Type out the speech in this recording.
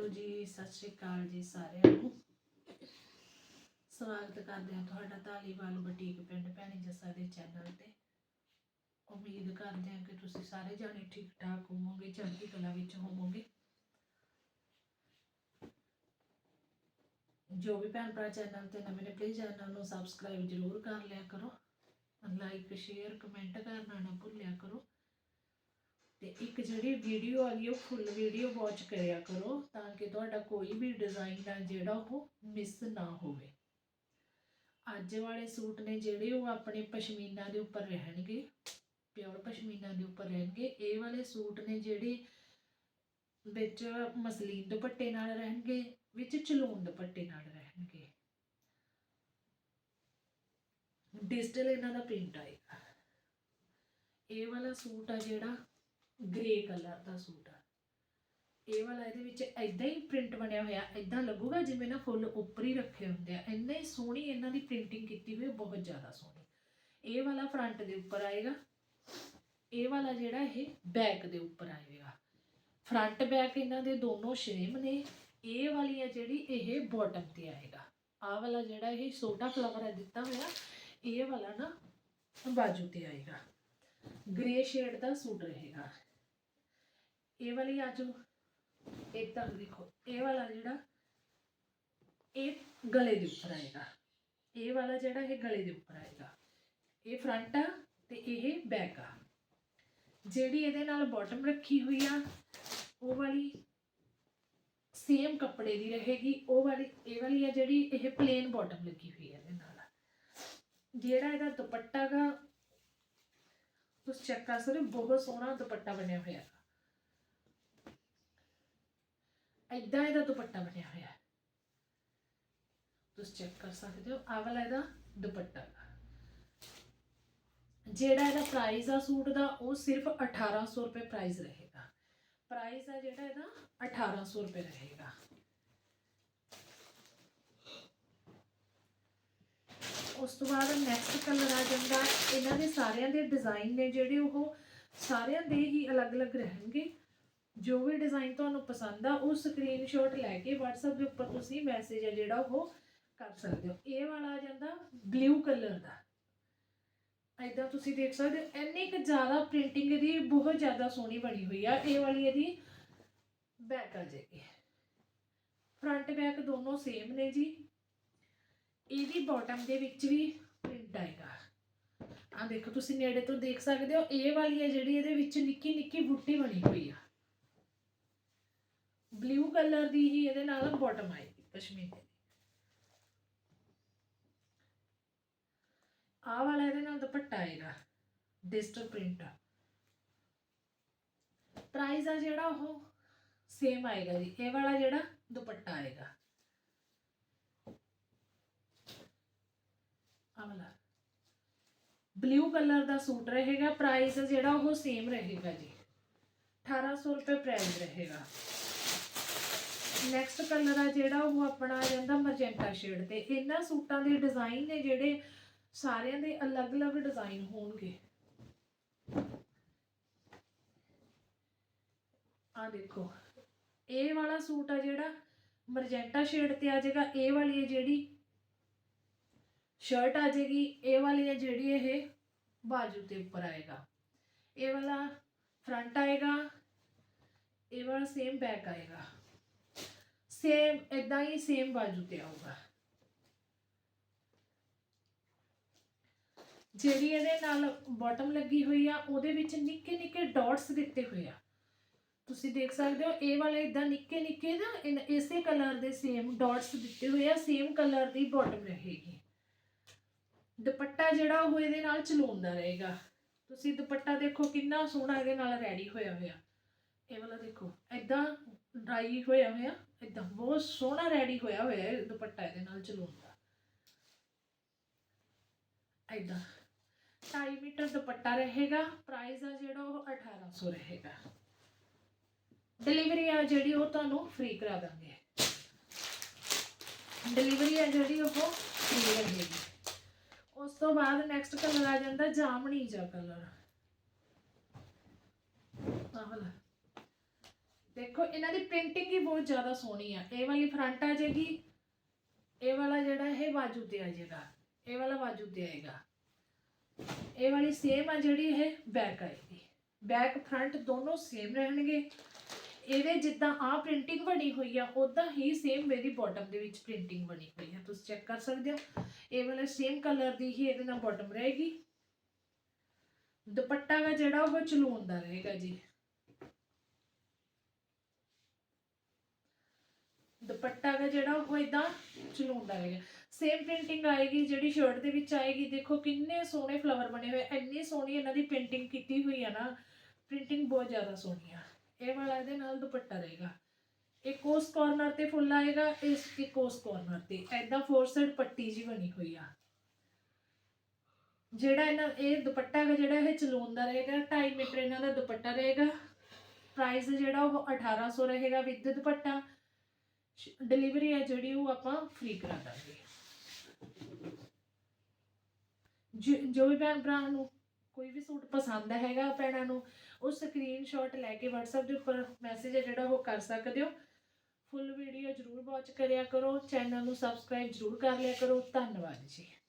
Hello ਜੀ, ਸਤਿ ਸ਼੍ਰੀ ਅਕਾਲ ਜੀ ਸਾਰਿਆਂ ਨੂੰ। ਸਵਾਗਤ ਕਰਦੇ ਹਾਂ ਤੁਹਾਡਾ ਧਾਲੀਵਾਲ ਬੁਟੀਕ ਪਿੰਡ ਭੈਣੀ ਜੱਸਾ ਦੇ ਚੈਨਲ ਤੇ। ਉਮੀਦ ਕਰਦੇ ਹਾਂ ਕਿ ਤੁਸੀਂ ਸਾਰੇ ਜਾਣੇ ਠੀਕ ਠਾਕ ਹੋਵੋਗੇ, ਚੜ੍ਹਦੀ ਕਲਾ ਵਿੱਚ ਹੋਵੋਗੇ। ਜੋ ਵੀ ਭੈਣ ਭਰਾ ਚੈਨਲ ਤੇ ਨਵੇਂ ਨੇ ਪਲੀਜ਼ ਚੈਨਲ ਨੂੰ ਸਬਸਕ੍ਰਾਈਬ ਜ਼ਰੂਰ ਕਰ ਲਿਆ ਕਰੋ। ਲਾਈਕ ਸ਼ੇਅਰ ਕਮੈਂਟ ਕਰਨਾ ਨਾ ਭੁੱਲਿਆ ਕਰੋ। ਤੇ ਇੱਕ ਜਿਹੜੀ ਵੀਡੀਓ ਆ ਗਈ, ਉਹ ਫੁੱਲ ਵੀਡੀਓ ਵਾਚ ਕਰਿਆ ਕਰੋ, ਤਾਂ ਕਿ ਤੁਹਾਡਾ ਕੋਈ ਵੀ ਡਿਜ਼ਾਈਨ ਆ ਜਿਹੜਾ ਉਹ ਮਿਸ ਨਾ ਹੋਵੇ। ਅੱਜ ਵਾਲੇ ਸੂਟ ਨੇ ਜਿਹੜੇ, ਉਹ ਆਪਣੇ ਪਸ਼ਮੀਨਾ ਦੇ ਉੱਪਰ ਰਹਿਣਗੇ ਪਿਓਰ ਪਸ਼ਮੀਨਾ ਦੇ ਉੱਪਰ ਰਹਿਣਗੇ। ਇਹ ਵਾਲੇ ਸੂਟ ਨੇ ਜਿਹੜੇ ਵਿੱਚ ਮਸਲੀਨ ਦੁਪੱਟੇ ਨਾਲ ਰਹਿਣਗੇ, ਵਿੱਚ ਚਲੂਨ ਦੁਪੱਟੇ ਨਾਲ ਰਹਿਣਗੇ। ਡਿਜੀਟਲ ਇਹਨਾਂ ਦਾ ਪ੍ਰਿੰਟ ਆਏਗਾ। ਇਹ ਵਾਲਾ ਸੂਟ ਆ ਜਿਹੜਾ ਗ੍ਰੇ ਕਲਰ ਦਾ ਸੂਟ ਆ। ਇਹ ਵਾਲਾ ਇਹਦੇ ਵਿੱਚ ਐਦਾਂ ਹੀ ਪ੍ਰਿੰਟ ਬਣਿਆ ਹੋਇਆ ਐਦਾਂ ਲੱਗੂਗਾ ਜਿਵੇਂ ਨਾ ਫੁੱਲ ਉੱਪਰ ਹੀ ਰੱਖੇ ਹੁੰਦੇ ਆ। ਇੰਨਾ ਹੀ ਸੋਹਣੀ ਇਹਨਾਂ ਦੀ ਪ੍ਰਿੰਟਿੰਗ ਕੀਤੀ ਹੋਈ ਬਹੁਤ ਜ਼ਿਆਦਾ ਸੋਹਣੀ। ਇਹ ਵਾਲਾ ਫਰੰਟ ਦੇ ਉੱਪਰ ਆਏਗਾ। ਇਹ ਵਾਲਾ ਜਿਹੜਾ ਇਹ ਬੈਕ ਦੇ ਉੱਪਰ ਆਏਗਾ। ਫਰੰਟ ਬੈਕ ਇਹਨਾਂ ਦੇ ਦੋਨੋਂ ਸੇਮ ਨੇ। ਇਹ ਵਾਲੀ ਆ ਜਿਹੜੀ ਇਹ ਬਾਟਮ ਤੇ ਆਏਗਾ। ਆਹ ਵਾਲਾ ਜਿਹੜਾ ਇਹ ਛੋਟਾ ਫਲਾਵਰ ਹੈ ਦਿੱਤਾ ਹੋਇਆ, ਇਹ ਵਾਲਾ ਨਾ ਬਾਜੂ ਤੇ ਆਏਗਾ। ਗ੍ਰੇ ਸ਼ੇਡ ਦਾ ਸੂਟ ਰਹੇਗਾ। ਇਹ ਵਾਲੀ ਆਜੋ ਇੱਕ ਤਾਂ ਦੇਖੋ, ਇਹ ਵਾਲਾ ਜਿਹੜਾ, ਇਹ ਗਲੇ ਦੇ ਉੱਪਰ ਆਏਗਾ। ਇਹ ਵਾਲਾ ਜਿਹੜਾ, ਇਹ ਗਲੇ ਦੇ ਉੱਪਰ ਆਏਗਾ। ਇਹ ਫਰੰਟ ਆ ਤੇ ਇਹ ਬੈਕ ਆ। ਜਿਹੜੀ ਇਹਦੇ ਨਾਲ ਬਾਟਮ ਰੱਖੀ ਹੋਈ ਆ, ਉਹ ਵਾਲੀ ਸੇਮ ਕੱਪੜੇ ਦੀ ਰਹੇਗੀ। ਉਹ ਵਾਲੀ, ਇਹ ਵਾਲੀ ਆ ਜਿਹੜੀ, ਇਹ ਪਲੇਨ ਬਾਟਮ ਲੱਗੀ ਹੋਈ ਹੈ ਇਹਦੇ ਨਾਲ। ਜਿਹੜਾ ਇਹਦਾ ਦੁਪੱਟਾ ਗਾ, ਤੁਸੀਂ ਚੈੱਕ ਕਰ ਸਕਦੇ ਹੋ, ਬਹੁਤ ਸੋਹਣਾ ਦੁਪੱਟਾ ਬਣਿਆ ਹੋਇਆ ਹੈ ਐਦਾਂ ਇਹਦਾ ਦੁਪੱਟਾ ਬਣਿਆ ਹੋਇਆ ਹੈ। ਤੁਸੀਂ ਚੈੱਕ ਕਰ ਸਕਦੇ ਹੋ, ਆਹ ਵਾਲਾ ਇਹਦਾ ਦੁਪੱਟਾ। ਜਿਹੜਾ ਇਹਦਾ ਪ੍ਰਾਈਸ ਆ ਸੂਟ ਦਾ, ਉਹ ਸਿਰਫ 1800 ਰੁਪਏ ਪ੍ਰਾਈਸ ਰਹੇਗਾ। ਪ੍ਰਾਈਸ ਆ ਜਿਹੜਾ ਇਹਦਾ 1800 ਰੁਪਏ ਰਹੇਗਾ। ਉਸ ਤੋਂ ਬਾਅਦ ਨੈਕਸਟ ਕਲਰ ਆ ਜਾਂਦਾ, ਇਹਨਾਂ ਦੇ ਸਾਰਿਆਂ ਦੇ ਡਿਜ਼ਾਈਨ ਨੇ ਜਿਹੜੇ ਉਹ ਸਾਰਿਆਂ ਦੇ ਹੀ ਅਲੱਗ-ਅਲੱਗ ਰਹਿਣਗੇ। ਜੋ ਵੀ ਡਿਜ਼ਾਈਨ ਤੁਹਾਨੂੰ ਪਸੰਦ ਆ, ਉਹ ਸਕਰੀਨਸ਼ਾਟ ਲੈ ਕੇ WhatsApp ਦੇ ਉੱਪਰ ਤੁਸੀਂ ਮੈਸੇਜ ਆ ਜਿਹੜਾ ਉਹ ਕਰ ਸਕਦੇ ਹੋ। ਇਹ ਵਾਲਾ ਆ ਜਾਂਦਾ ਬਲੂ ਕਲਰ ਦਾ। ਐਦਾਂ ਤੁਸੀਂ ਦੇਖ ਸਕਦੇ ਹੋ, ਇੰਨੀ ਕੁ ਜ਼ਿਆਦਾ ਪ੍ਰਿੰਟਿੰਗ ਇਹਦੀ ਬਹੁਤ ਜ਼ਿਆਦਾ ਸੋਹਣੀ ਬਣੀ ਹੋਈ ਆ। ਇਹ ਵਾਲੀ ਇਹਦੀ ਬੈਕ ਆ ਜਾਏਗੀ ਫਰੰਟ ਬੈਕ ਦੋਨੋਂ ਸੇਮ ਨੇ ਜੀ। ਇਹਦੀ ਬਾਟਮ ਦੇ ਵਿੱਚ ਵੀ ਪ੍ਰਿੰਟ ਆਏਗਾ ਆ ਦੇਖੋ, ਤੁਸੀਂ ਨੇੜੇ ਤੋਂ ਦੇਖ ਸਕਦੇ ਹੋ, ਇਹ ਵਾਲੀ ਹੈ ਜਿਹੜੀ ਇਹਦੇ ਵਿੱਚ ਨਿੱਕੀ ਨਿੱਕੀ ਬੁੱਟੀ ਬਣੀ ਹੋਈ ਆ। ਬਲੂ ਕਲਰ ਦੀ ਹੀ ਇਹਦੇ ਨਾਲ ਬਾਟਮ ਆਏਗੀ ਪਸ਼ਮੀਨੇ ਦੀ। ਵਾਲਾ ਇਹਦੇ ਨਾਲ ਦੁਪੱਟਾ ਆਏਗਾ ਡਿਜੀਟਲ ਪ੍ਰਿੰਟ ਆ। ਪ੍ਰਾਈਸ ਆ ਜਿਹੜਾ ਉਹ ਸੇਮ ਆਏਗਾ ਜੀ, ਇਹ ਵਾਲਾ ਜਿਹੜਾ ਦੁਪੱਟਾ ਆਏਗਾ। ਆਹ ਵਾਲਾ। ਬਲੂ ਕਲਰ ਦਾ ਸੂਟ ਰਹੇਗਾ ਪ੍ਰਾਈਸ ਜਿਹੜਾ ਉਹ ਸੇਮ ਰਹੇਗਾ ਜੀ। 1800 ਰੁਪਏ ਪ੍ਰਾਈਸ ਰਹੇਗਾ। ਨੈਕਸਟ ਕਲਰ ਆ ਜਿਹੜਾ ਉਹ ਆਪਣਾ ਆ ਜਾਂਦਾ ਮਰਜੈਂਟਾ ਸ਼ੇਡ ਤੇ। ਇਹਨਾਂ ਸੂਟਾਂ ਦੇ ਡਿਜ਼ਾਈਨ ਨੇ ਜਿਹੜੇ ਸਾਰਿਆਂ ਦੇ ਅਲੱਗ-ਅਲੱਗ ਡਿਜ਼ਾਈਨ ਹੋਣਗੇ। ਆ ਦੇਖੋ, ਇਹ ਵਾਲਾ ਸੂਟ ਆ ਜਿਹੜਾ ਮਰਜੈਂਟਾ ਸ਼ੇਡ ਤੇ ਆ ਜਾਏਗਾ। ਇਹ ਵਾਲੀ ਹੈ ਜਿਹੜੀ ਸ਼ਰਟ ਆ ਜਾਏਗੀ। ਇਹ ਵਾਲੀ ਹੈ ਜਿਹੜੀ ਇਹ ਬਾਜੂ ਤੇ ਉੱਪਰ ਆਏਗਾ। ਇਹ ਵਾਲਾ ਫਰੰਟ ਆਏਗਾ। ਇਹ ਵਾਲਾ ਸੇਮ ਬੈਕ ਆਏਗਾ। ਸੇਮ ਇਦਾਂ ਹੀ ਸੇਮ ਬਾਜੂ ਤੇ ਆਊਗਾ। ਜਿਹੜੀ ਇਹਦੇ ਨਾਲ ਬਾਟਮ ਲੱਗੀ ਹੋਈ ਆ, ਉਹਦੇ ਵਿੱਚ ਨਿੱਕੇ ਨਿੱਕੇ ਡਾਟਸ ਦਿੱਤੇ ਹੋਏ ਆ। ਤੁਸੀਂ ਦੇਖ ਸਕਦੇ ਹੋ, ਇਹ ਵਾਲੇ ਇਦਾਂ ਨਿੱਕੇ ਨਿੱਕੇ ਨਾ ਇਸੇ ਕਲਰ ਦੇ ਸੇਮ ਡਾਟਸ ਦਿੱਤੇ ਹੋਏ ਆ ਸੇਮ ਕਲਰ ਦੀ ਬਾਟਮ ਰਹੇਗੀ। ਦੁਪੱਟਾ ਜਿਹੜਾ ਉਹ ਇਹਦੇ ਨਾਲ ਚਲੂੰਦਾ ਰਹੇਗਾ। ਤੁਸੀਂ ਦੁਪੱਟਾ ਦੇਖੋ ਕਿੰਨਾ ਸੋਹਣਾ ਇਹਦੇ ਨਾਲ ਰੈਡੀ ਹੋਇਆ ਹੋਇਆ। ਇਹ ਵਾਲਾ ਦੇਖੋ ਇਦਾਂ ਡਰਾਈ ਹੋਇਆ ਹੋਇਆ ਇਦਾਂ ਬਹੁਤ ਸੋਹਣਾ ਰੈਡੀ ਹੋਇਆ ਹੋਇਆ ਇਹ ਦੁਪੱਟਾ ਇਹਦੇ ਨਾਲ ਚਲੂੰਦਾ ਇਦਾਂ 2.5 ਮੀਟਰ ਦੁਪੱਟਾ ਰਹੇਗਾ ਪ੍ਰਾਈਸ ਆ ਜਿਹੜਾ ਉਹ 1800 ਰਹੇਗਾ। ਡਿਲੀਵਰੀ ਆ ਜਿਹੜੀ ਉਹ ਤੁਹਾਨੂੰ ਫ੍ਰੀ ਕਰਾ ਦਾਂਗੇ। ਡਿਲੀਵਰੀ ਆ ਜਿਹੜੀ ਉਹ ਫ੍ਰੀ ਰਹੇਗੀ। ਉਸ ਤੋਂ ਬਾਅਦ ਨੈਕਸਟ ਕਲਰ ਆ ਜਾਂਦਾ ਜਾਮਣੀ ਜਿਹਾ ਕਲਰ ਆਹ ਵਾਲਾ। ਦੇਖੋ, ਇਹਨਾਂ ਦੀ ਪ੍ਰਿੰਟਿੰਗ ਹੀ ਬਹੁਤ ਜ਼ਿਆਦਾ ਸੋਹਣੀ ਆ। ਇਹ ਵਾਲੀ ਫਰੰਟ ਆ ਜਾਏਗੀ ਇਹ ਵਾਲਾ ਜਿਹੜਾ ਇਹ ਬਾਜੂ ਤੇ ਆ ਜਾਏਗਾ ਇਹ ਵਾਲਾ ਬਾਜੂ ਤੇ ਆਏਗਾ। ਇਹ ਵਾਲੀ ਸੇਮ ਆ ਜਿਹੜੀ ਇਹ ਬੈਕ ਆਏਗੀ ਬੈਕ ਫਰੰਟ ਦੋਨੋਂ ਸੇਮ ਰਹਿਣਗੇ। ਇਹਦੇ ਜਿੱਦਾਂ ਆ ਪ੍ਰਿੰਟਿੰਗ ਬਣੀ ਹੋਈ ਆ ਉਦਾਂ ਹੀ ਸੇਮ ਮੇਰੀ ਬਾਟਮ ਦੇ ਵਿੱਚ ਪ੍ਰਿੰਟਿੰਗ ਬਣੀ ਹੋਈ ਆ। ਤੁਸੀਂ ਚੈੱਕ ਕਰ ਸਕਦੇ ਹੋ। ਇਹ ਵਾਲਾ ਸੇਮ ਕਲਰ ਦੀ ਹੀ ਇਹਦੇ ਨਾਲ ਬਾਟਮ ਰਹੇਗੀ। ਦੁਪੱਟਾ ਵਾ ਜਿਹੜਾ, ਉਹ ਚਲੂਨ ਦਾ ਰਹੇਗਾ ਜੀ। ਦੁਪੱਟਾ ਵਾ ਜਿਹੜਾ ਉਹ ਇਦਾਂ ਚਲੂਨ ਦਾ ਰਹੇਗਾ ਸੇਮ ਪ੍ਰਿੰਟਿੰਗ ਆਏਗੀ, ਜਿਹੜੀ ਸ਼ਰਟ ਦੇ ਵਿੱਚ ਆਏਗੀ। ਦੇਖੋ ਕਿੰਨੇ ਸੋਹਣੇ ਫਲਾਵਰ ਬਣੇ ਹੋਏ ਇੰਨੀ ਸੋਹਣੀ ਇਹਨਾਂ ਦੀ ਪੇਂਟਿੰਗ ਕੀਤੀ ਹੋਈ ਆ ਨਾ। ਪ੍ਰਿੰਟਿੰਗ ਬਹੁਤ ਜ਼ਿਆਦਾ ਸੋਹਣੀ ਆ। ਇਹ ਵਾਲਾ ਇਹਦੇ ਨਾਲ ਦੁਪੱਟਾ ਰਹੇਗਾ। ਇੱਕ ਉਸ ਕਾਰਨਰ ਤੇ ਫੁੱਲ ਆਏਗਾ, ਇਸ ਇੱਕ ਉਸ ਕਾਰਨਰ ਤੇ। ਐਦਾਂ ਫੋਰ ਸਾਈਡ ਪੱਟੀ ਜੀ ਬਣੀ ਹੋਈ ਆ। ਜਿਹੜਾ ਇਹਨਾਂ, ਇਹ ਦੁਪੱਟਾ ਹੈ ਜਿਹੜਾ ਇਹ ਚਲੂਨ ਦਾ ਰਹੇਗਾ 2.5 ਮੀਟਰ ਇਹਨਾਂ ਦਾ ਦੁਪੱਟਾ ਰਹੇਗਾ। ਪ੍ਰਾਈਸ ਜਿਹੜਾ ਉਹ 1800 ਰਹੇਗਾ ਵਿਦ ਦੁਪੱਟਾ। ਡਿਲੀਵਰੀ ਹੈ ਜਿਹੜੀ ਉਹ ਆਪਾਂ ਫ੍ਰੀ ਕਰਾ ਦਾਂਗੇ। ਜੋ- ਵੀ ਭੈਣ ਭਰਾ ਨੂੰ ਕੋਈ ਵੀ ਸੂਟ ਪਸੰਦ ਹੈਗਾ ਭੈਣਾਂ ਨੂੰ, ਉਹ ਸਕਰੀਨਸ਼ਾਟ ਲੈ ਕੇ WhatsApp ਦੇ ਉੱਪਰ ਮੈਸੇਜ ਹੈ ਜਿਹੜਾ ਉਹ ਕਰ ਸਕਦੇ ਹੋ। ਫੁੱਲ ਵੀਡੀਓ ਜਰੂਰ ਵਾਚ ਕਰਿਆ ਕਰੋ ਚੈਨਲ ਨੂੰ ਸਬਸਕ੍ਰਾਈਬ ਜਰੂਰ ਕਰ ਲਿਆ ਕਰੋ। ਧੰਨਵਾਦ ਜੀ।